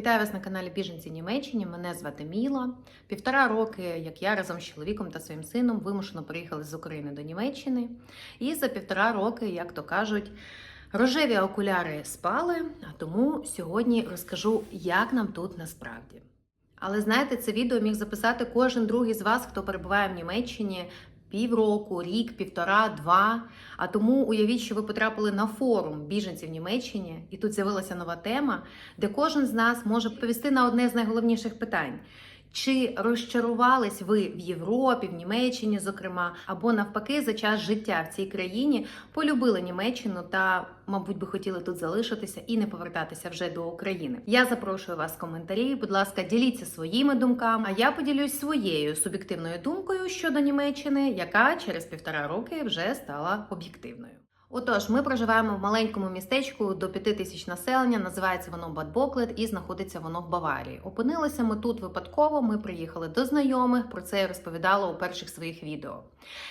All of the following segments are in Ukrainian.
Вітаю вас на каналі Біженці Німеччині. Мене звати Міла. Півтора роки, як я разом з чоловіком та своїм сином вимушено приїхали з України до Німеччини. І за півтора роки, як то кажуть, рожеві окуляри спали. А тому сьогодні розкажу, як нам тут насправді. Але знаєте, це відео міг записати кожен другий з вас, хто перебуває в Німеччині півроку, рік, півтора, два. А тому уявіть, що ви потрапили на форум біженців Німеччині, і тут з'явилася нова тема, де кожен з нас може повісти на одне з найголовніших питань. Чи розчарувались ви в Європі, в Німеччині, зокрема, або навпаки, за час життя в цій країні полюбили Німеччину та, мабуть, би хотіли тут залишитися і не повертатися вже до України? Я запрошую вас в коментарі. Будь ласка, діліться своїми думками. А я поділюсь своєю суб'єктивною думкою щодо Німеччини, яка через півтора роки вже стала об'єктивною. Отож, ми проживаємо в маленькому містечку до 5 тисяч населення. Називається воно Бадбоклет і знаходиться воно в Баварії. Опинилися ми тут випадково. Ми приїхали до знайомих. Про це я розповідала у перших своїх відео.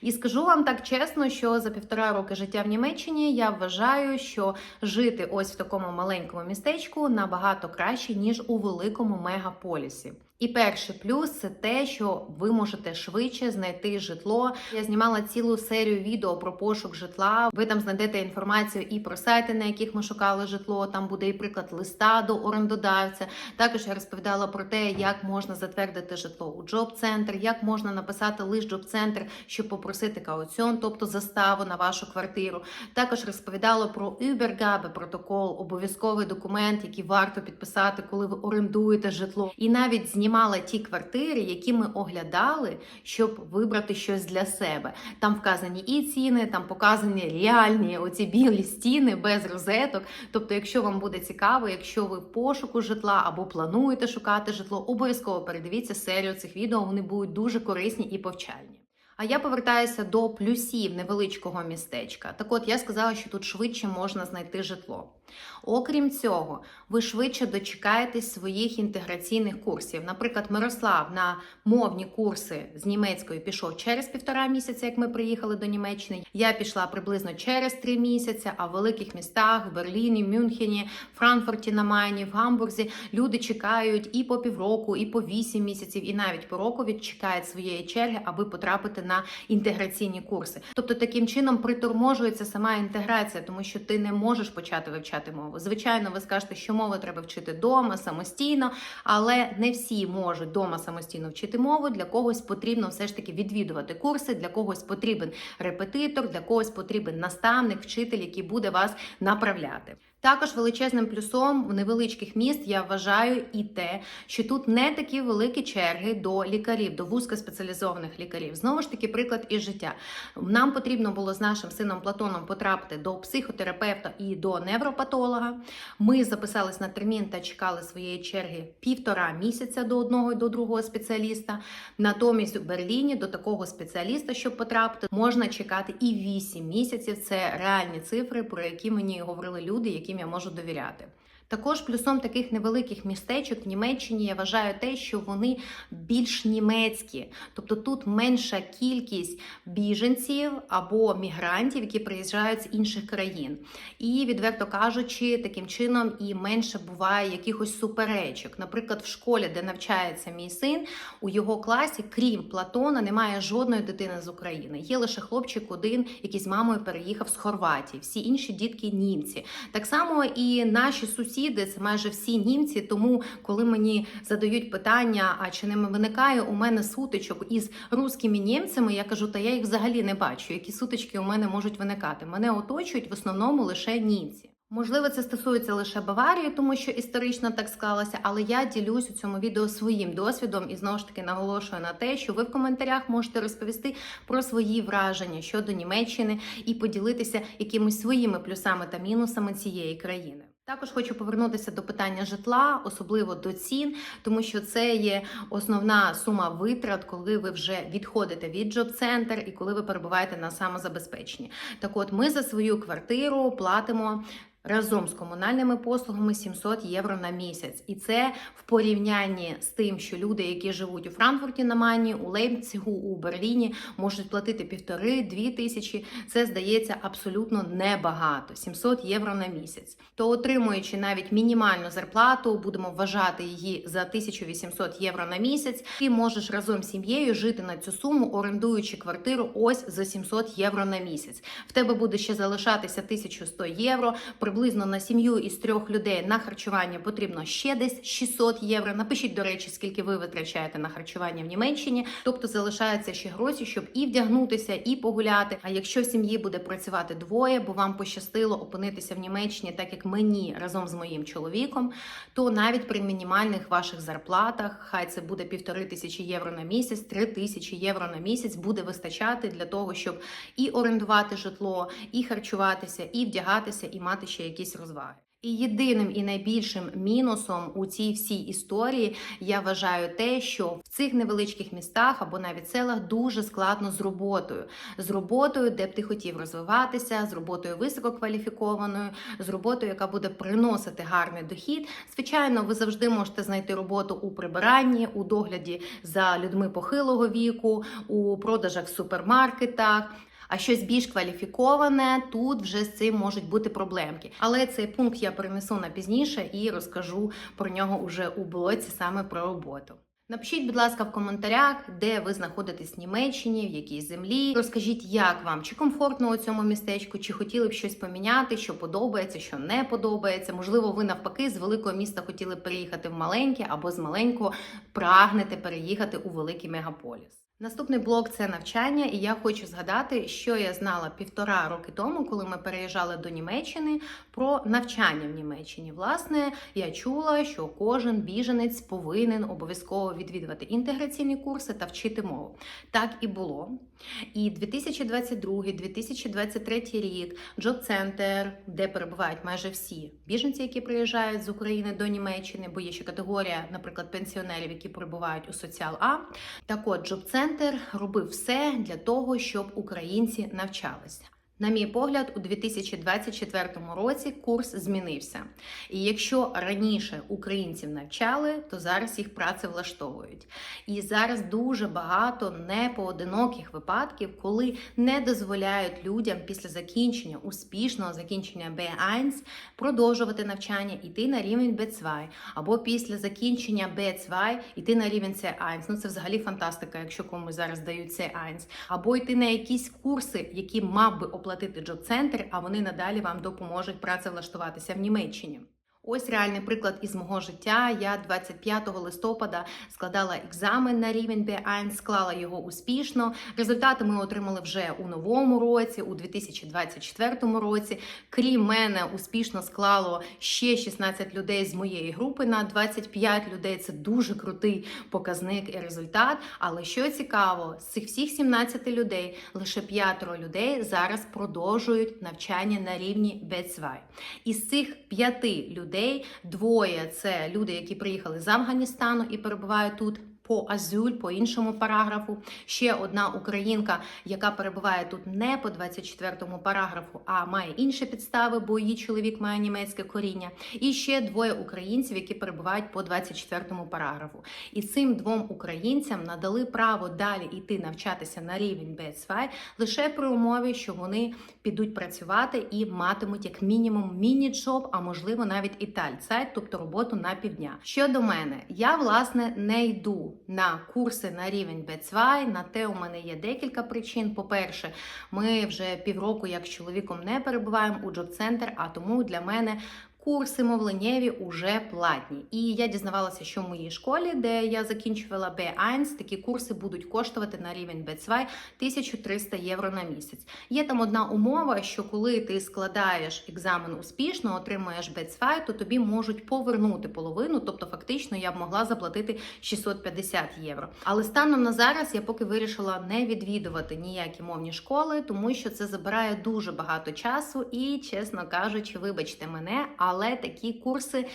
І скажу вам так чесно, що за півтора роки життя в Німеччині я вважаю, що жити ось в такому маленькому містечку набагато краще ніж у великому мегаполісі. І перший плюс це те, що ви можете швидше знайти житло. Я знімала цілу серію відео про пошук житла. Ви там знайдете інформацію і про сайти, на яких ми шукали житло. Там буде і приклад листа до орендодавця. Також я розповідала про те, як можна затвердити житло у джоб-центр, як можна написати лист джоб-центр, щоб попросити кауціон, тобто заставу на вашу квартиру. Також розповідала про Übergabe протокол, обов'язковий документ, який варто підписати, коли ви орендуєте житло, і навіть знімала ті квартири, які ми оглядали, щоб вибрати щось для себе. Там вказані і ціни, там показані реальні оці білі стіни без розеток. Тобто, якщо вам буде цікаво, якщо ви в пошуку житла або плануєте шукати житло, обов'язково передивіться серію цих відео. Вони будуть дуже корисні і повчальні. А я повертаюся до плюсів невеличкого містечка. Так от я сказала, що тут швидше можна знайти житло. Окрім цього, ви швидше дочекаєтесь своїх інтеграційних курсів. Наприклад, Мирослав на мовні курси з німецької пішов через півтора місяця, як ми приїхали до Німеччини. Я пішла приблизно через три місяці. А в великих містах в Берліні, Мюнхені, Франкфурті на Майні, в Гамбурзі люди чекають і по півроку, і по вісім місяців, і навіть по року чекають своєї черги, аби потрапити на інтеграційні курси. Тобто таким чином приторможується сама інтеграція, тому що ти не можеш почати вивчати мову. Звичайно, ви скажете, що мову треба вчити вдома самостійно, але не всі можуть вдома самостійно вчити мову. Для когось потрібно все ж таки відвідувати курси, для когось потрібен репетитор, для когось потрібен наставник, вчитель, який буде вас направляти. Також величезним плюсом в невеличких міст я вважаю і те, що тут не такі великі черги до лікарів, до вузькоспеціалізованих лікарів. Знову ж таки, приклад із життя. Нам потрібно було з нашим сином Платоном потрапити до психотерапевта і до невропатолога. Ми записались на термін та чекали своєї черги півтора місяця до одного і до другого спеціаліста. Натомість у Берліні до такого спеціаліста, щоб потрапити, можна чекати і 8 місяців. Це реальні цифри, про які мені говорили люди, які яким я можу довіряти. Також плюсом таких невеликих містечок в Німеччині я вважаю те, що вони більш німецькі, тобто тут менша кількість біженців або мігрантів, які приїжджають з інших країн. І, відверто кажучи, таким чином і менше буває якихось суперечок. Наприклад, в школі, де навчається мій син, у його класі, крім Платона, немає жодної дитини з України. Є лише хлопчик один, який з мамою переїхав з Хорватії. Всі інші дітки німці. Так само і наші сусіди сусіди, це майже всі німці. Тому, коли мені задають питання, а чи не виникає у мене сутичок із русскими німцями, я кажу, та я їх взагалі не бачу. Які сутички у мене можуть виникати? Мене оточують в основному лише німці. Можливо, це стосується лише Баварії, тому що історично так склалося, але я ділюсь у цьому відео своїм досвідом і знову ж таки наголошую на те, що ви в коментарях можете розповісти про свої враження щодо Німеччини і поділитися якимись своїми плюсами та мінусами цієї країни. Також хочу повернутися до питання житла, особливо до цін, тому що це є основна сума витрат, коли ви вже відходите від джоб-центр і коли ви перебуваєте на самозабезпеченні. Так от ми за свою квартиру платимо разом з комунальними послугами 700 євро на місяць. І це в порівнянні з тим, що люди, які живуть у Франкфурті на Майні, у Лейпцигу, у Берліні, можуть платити півтори-дві тисячі. Це здається абсолютно небагато 700 євро на місяць. То отримуючи навіть мінімальну зарплату, будемо вважати її за 1800 євро на місяць, ти можеш разом з сім'єю жити на цю суму, орендуючи квартиру ось за 700 євро на місяць. В тебе буде ще залишатися 1100 євро. Приблизно на сім'ю із трьох людей на харчування потрібно ще десь 600 євро. Напишіть, до речі, скільки ви витрачаєте на харчування в Німеччині. Тобто залишаються ще гроші, щоб і вдягнутися, і погуляти. А якщо в сім'ї буде працювати двоє, бо вам пощастило опинитися в Німеччині, так як мені разом з моїм чоловіком, то навіть при мінімальних ваших зарплатах, хай це буде півтори тисячі євро на місяць, три тисячі євро на місяць буде вистачати для того, щоб і орендувати житло, і харчуватися, і вдягатися, і мати ще якісь розваги. І єдиним і найбільшим мінусом у цій всій історії я вважаю те, що в цих невеличких містах або навіть селах дуже складно з роботою, з роботою, де б ти хотів розвиватися, з роботою висококваліфікованою, з роботою, яка буде приносити гарний дохід. Звичайно, ви завжди можете знайти роботу у прибиранні, у догляді за людьми похилого віку, у продажах в супермаркетах. А щось більш кваліфіковане тут вже з цим можуть бути проблемки. Але цей пункт я перенесу на пізніше і розкажу про нього уже у блоці саме про роботу. Напишіть, будь ласка, в коментарях, де ви знаходитесь в Німеччині, в якій землі. Розкажіть, як вам, чи комфортно у цьому містечку, чи хотіли б щось поміняти, що подобається, що не подобається. Можливо, ви навпаки з великого міста хотіли переїхати в маленьке або з маленького прагнете переїхати у великий мегаполіс. Наступний блок це навчання, і я хочу згадати, що я знала півтора роки тому, коли ми переїжджали до Німеччини про навчання в Німеччині. Власне, я чула, що кожен біженець повинен обов'язково відвідувати інтеграційні курси та вчити мову. Так і було. І 2022-2023 рік джоб-центр, де перебувають майже всі біженці, які приїжджають з України до Німеччини, бо є ще категорія, наприклад, пенсіонерів, які перебувають у соціал А. Так от джоб-центр робив все для того, щоб українці навчалися. На мій погляд, у 2024 році курс змінився. І якщо раніше українців навчали, то зараз їх працевлаштовують. І зараз дуже багато непоодиноких випадків, коли не дозволяють людям після закінчення успішного закінчення B1 продовжувати навчання, йти на рівень B2, або після закінчення B2 йти на рівень C1. Ну це взагалі фантастика, якщо комусь зараз дають C1. або йти на якісь курси, які мав би оплатити оплатити джоб-центр, а вони надалі вам допоможуть працевлаштуватися в Німеччині. Ось реальний приклад із мого життя. Я 25 листопада складала екзамен на рівень B1, склала його успішно. Результати ми отримали вже у новому році, у 2024 році. Крім мене, успішно склало ще 16 людей з моєї групи на 25 людей. Це дуже крутий показник і результат. Але що цікаво, з цих всіх 17 людей лише п'ятеро людей зараз продовжують навчання на рівні B2. Із цих п'яти людей людей. Двоє це люди, які приїхали з Афганістану і перебувають тут. По Азюль, по іншому параграфу. Ще одна українка, яка перебуває тут не по 24-му параграфу, а має інші підстави, бо її чоловік має німецьке коріння. І ще двоє українців, які перебувають по 24-му параграфу. І цим двом українцям надали право далі йти навчатися на рівень B2 лише при умові, що вони підуть працювати і матимуть як мінімум міні-джоб, а можливо навіть і тальцайт, тобто роботу на півдня. Щодо мене, я власне не йду на курси на рівень B2. На те у мене є декілька причин. По-перше, ми вже півроку, як з чоловіком, не перебуваємо у джоб-центр, а тому для мене. Курси мовленнєві уже платні. І я дізнавалася, що в моїй школі, де я закінчувала B1, такі курси будуть коштувати на рівень B2 1300 євро на місяць. Є там одна умова, що коли ти складаєш екзамен успішно, отримуєш B2, то тобі можуть повернути половину, тобто фактично я б могла заплатити 650 євро. Але станом на зараз я поки вирішила не відвідувати ніякі мовні школи, тому що це забирає дуже багато часу і, чесно кажучи, вибачте мене але такі курси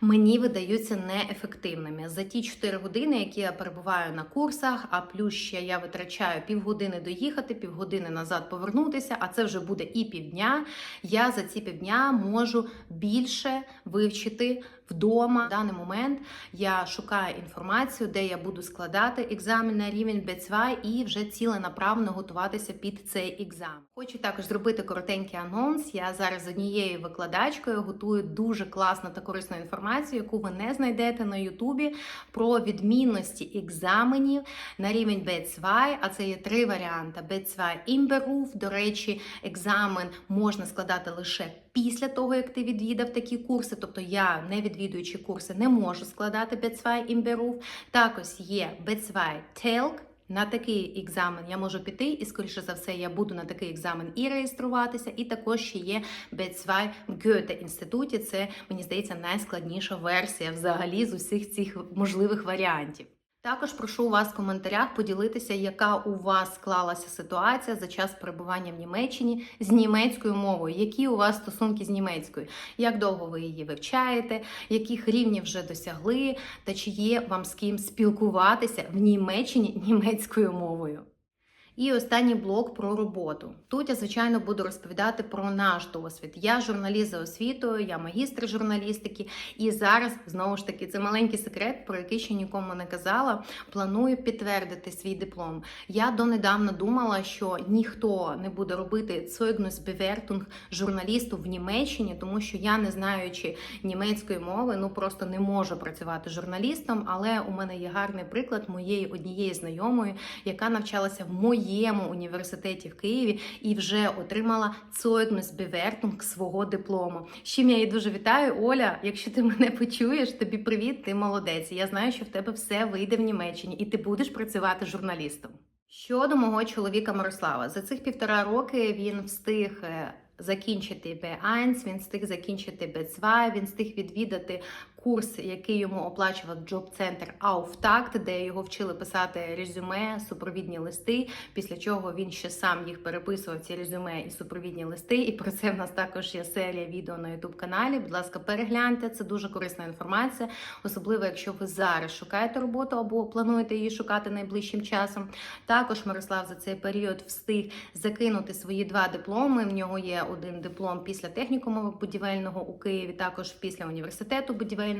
мені видаються неефективними. За ті 4 години, які я перебуваю на курсах, а плюс ще я витрачаю півгодини доїхати, півгодини назад повернутися, а це вже буде і півдня. Я за ці півдня можу більше вивчити вдома. В даний момент я шукаю інформацію, де я буду складати екзамен на рівень B2 і вже ціленаправно готуватися під цей екзамен. Хочу також зробити коротенький анонс. Я зараз з однією викладачкою готую дуже класну та корисну інформацію, яку ви не знайдете на Ютубі про відмінності екзаменів на рівень B2, а це є три варіанти: B2 Imberuf. До речі, екзамен можна складати лише після того, як ти відвідав такі курси. Тобто я, не відвідуючи курси, не можу складати B2 Imberuf. Також є B2 TELK. На такий екзамен я можу піти, і скоріше за все, я буду на такий екзамен і реєструватися. І також ще є B2 в Goethe інституті. Це мені здається найскладніша версія взагалі з усіх цих можливих варіантів. Також прошу вас в коментарях поділитися, яка у вас склалася ситуація за час перебування в Німеччині з німецькою мовою. Які у вас стосунки з німецькою? Як довго ви її вивчаєте? Яких рівнів вже досягли? Та чи є вам з ким спілкуватися в Німеччині німецькою мовою? І останній блок про роботу. Тут я, звичайно, буду розповідати про наш досвід. Я журналіст за освітою, я магістр журналістики, і зараз знову ж таки це маленький секрет, про який ще нікому не казала. Планую підтвердити свій диплом. Я донедавна думала, що ніхто не буде робити Zeugnisbewertung журналісту в Німеччині, тому що я, не знаючи німецької мови, ну просто не можу працювати журналістом. Але у мене є гарний приклад моєї однієї знайомої, яка навчалася в моїй моєму університеті в Києві і вже отримала Zeugnisbewertung свого диплому. З чим я її дуже вітаю. Оля, якщо ти мене почуєш, тобі привіт, ти молодець. Я знаю, що в тебе все вийде в Німеччині, і ти будеш працювати журналістом. Щодо мого чоловіка Мирослава, за цих півтора роки він встиг. е, Закінчити B1, він встиг закінчити B2, він встиг відвідати курс, який йому оплачував джоб-центр Auftakt, де його вчили писати резюме, супровідні листи. Після чого він ще сам їх переписував ці резюме і супровідні листи. І про це в нас також є серія відео на youtube каналі. Будь ласка, перегляньте. Це дуже корисна інформація, особливо якщо ви зараз шукаєте роботу або плануєте її шукати найближчим часом. Також Мирослав за цей період встиг закинути свої два дипломи. В нього є один диплом після технікуму будівельного у Києві, також після університету будівельного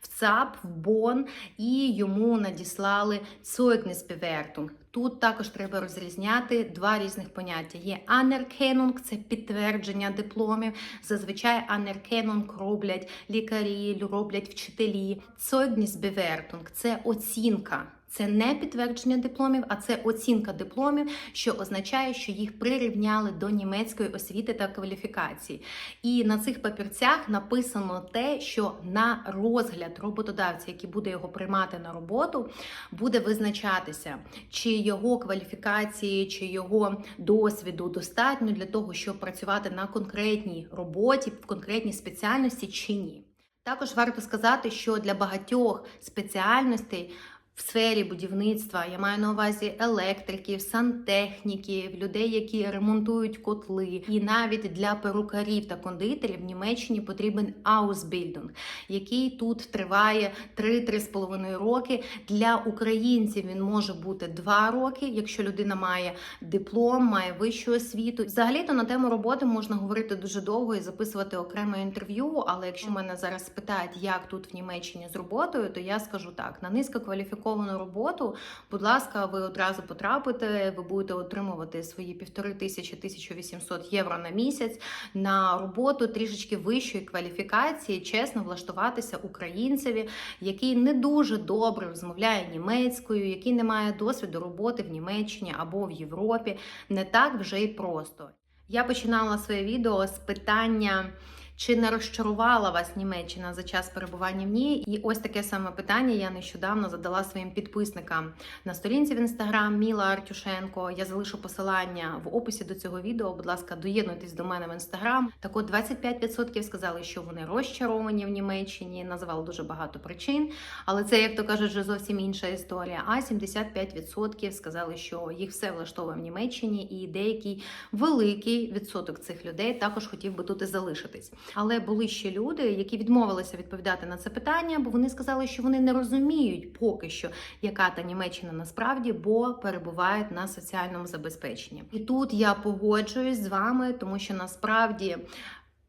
в ЦАП, в Бон, і йому надіслали Zeugnisbewertung. Тут також треба розрізняти два різних поняття. Є анеркенунг, – це підтвердження дипломів. Зазвичай анеркенунг роблять лікарі, роблять вчителі. Zeugnisbewertung – це оцінка. Це не підтвердження дипломів, а це оцінка дипломів, що означає, що їх прирівняли до німецької освіти та кваліфікації. І на цих папірцях написано те, що на розгляд роботодавця, який буде його приймати на роботу, буде визначатися, чи його кваліфікації, чи його досвіду достатньо для того, щоб працювати на конкретній роботі, в конкретній спеціальності чи ні. Також варто сказати, що для багатьох спеціальностей в сфері будівництва я маю на увазі електриків, сантехніків, людей, які ремонтують котли, і навіть для перукарів та кондитерів в Німеччині потрібен Ausbildung, який тут триває 3-3,5 роки. Для українців він може бути 2 роки, якщо людина має диплом, має вищу освіту. Взагалі-то на тему роботи можна говорити дуже довго і записувати окреме інтерв'ю. Але якщо мене зараз спитають, як тут в Німеччині з роботою, то я скажу так: на низькокваліфіковану роботу, будь ласка, ви одразу потрапите, ви будете отримувати свої півтори тисячі 1800 євро на місяць на роботу трішечки вищої кваліфікації, чесно влаштуватися українцеві, який не дуже добре розмовляє німецькою, який не має досвіду роботи в Німеччині або в Європі. Не так вже й просто. Я починала своє відео з питання. Чи не розчарувала вас Німеччина за час перебування в ній? І ось таке саме питання я нещодавно задала своїм підписникам на сторінці в інстаграм Міла Артюшенко. Я залишу посилання в описі до цього відео. Будь ласка, доєднуйтесь до мене в інстаграм. Так от 25% сказали, що вони розчаровані в Німеччині, назвали дуже багато причин, але це, як то кажуть, вже зовсім інша історія. А 75% сказали, що їх все влаштовує в Німеччині, і деякий великий відсоток цих людей також хотів би тут і залишитись. Але були ще люди, які відмовилися відповідати на це питання, бо вони сказали, що вони не розуміють поки що, яка та Німеччина насправді, бо перебувають на соціальному забезпеченні. І тут я погоджуюсь з вами, тому що насправді.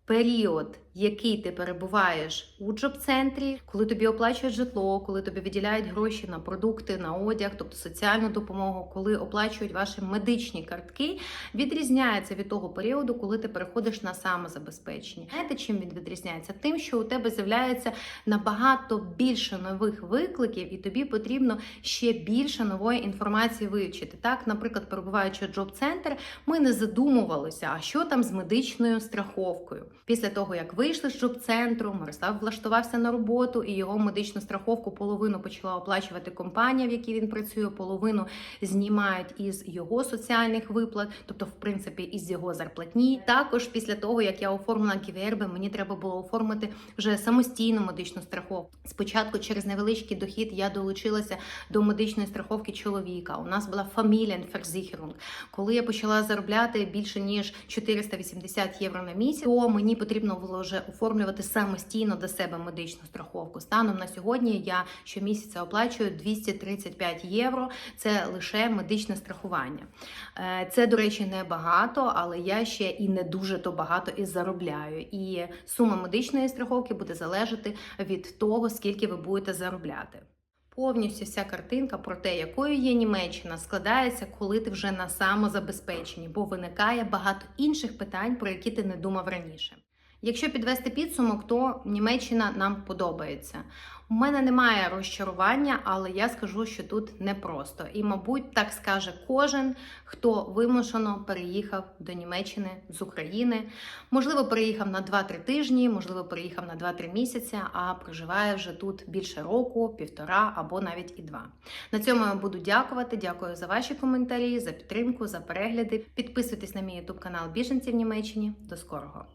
Період, який ти перебуваєш у джоб-центрі, коли тобі оплачують житло, коли тобі виділяють гроші на продукти, на одяг, тобто соціальну допомогу, коли оплачують ваші медичні картки, відрізняється від того періоду, коли ти переходиш на самозабезпечення. Знаєте, чим він відрізняється? Тим, що у тебе з'являється набагато більше нових викликів, і тобі потрібно ще більше нової інформації вивчити. Так, наприклад, перебуваючи в джоб-центр, ми не задумувалися, а що там з медичною страховкою. Після того, як вийшли з джоб-центру, Мирослав влаштувався на роботу, і його медичну страховку половину почала оплачувати компанія, в якій він працює, половину знімають із його соціальних виплат, тобто, в принципі, із його зарплатні. Також після того, як я оформила ківерби, мені треба було оформити вже самостійну медичну страховку. Спочатку через невеличкий дохід я долучилася до медичної страховки чоловіка. У нас була Familienversicherung. Коли я почала заробляти більше ніж 480 євро на місяць, то мені потрібно було вже оформлювати самостійно до себе медичну страховку. Станом на сьогодні я щомісяця оплачую 235 євро. Це лише медичне страхування. Е, Це, до речі, не багато, але я ще і не дуже то багато і заробляю. І сума медичної страховки буде залежати від того, скільки ви будете заробляти. Повністю вся картинка про те, якою є Німеччина, складається, коли ти вже на самозабезпеченні, бо виникає багато інших питань, про які ти не думав раніше. Якщо підвести підсумок, то Німеччина нам подобається. У мене немає розчарування, але я скажу, що тут непросто. І, мабуть, так скаже кожен, хто вимушено переїхав до Німеччини з України. Можливо, переїхав на 2-3 тижні, можливо, переїхав на 2-3 місяці, а проживає вже тут більше року, півтора або навіть і два. На цьому я буду дякувати. Дякую за ваші коментарі, за підтримку, за перегляди. Підписуйтесь на мій YouTube канал Біженці в Німеччині. До скорого!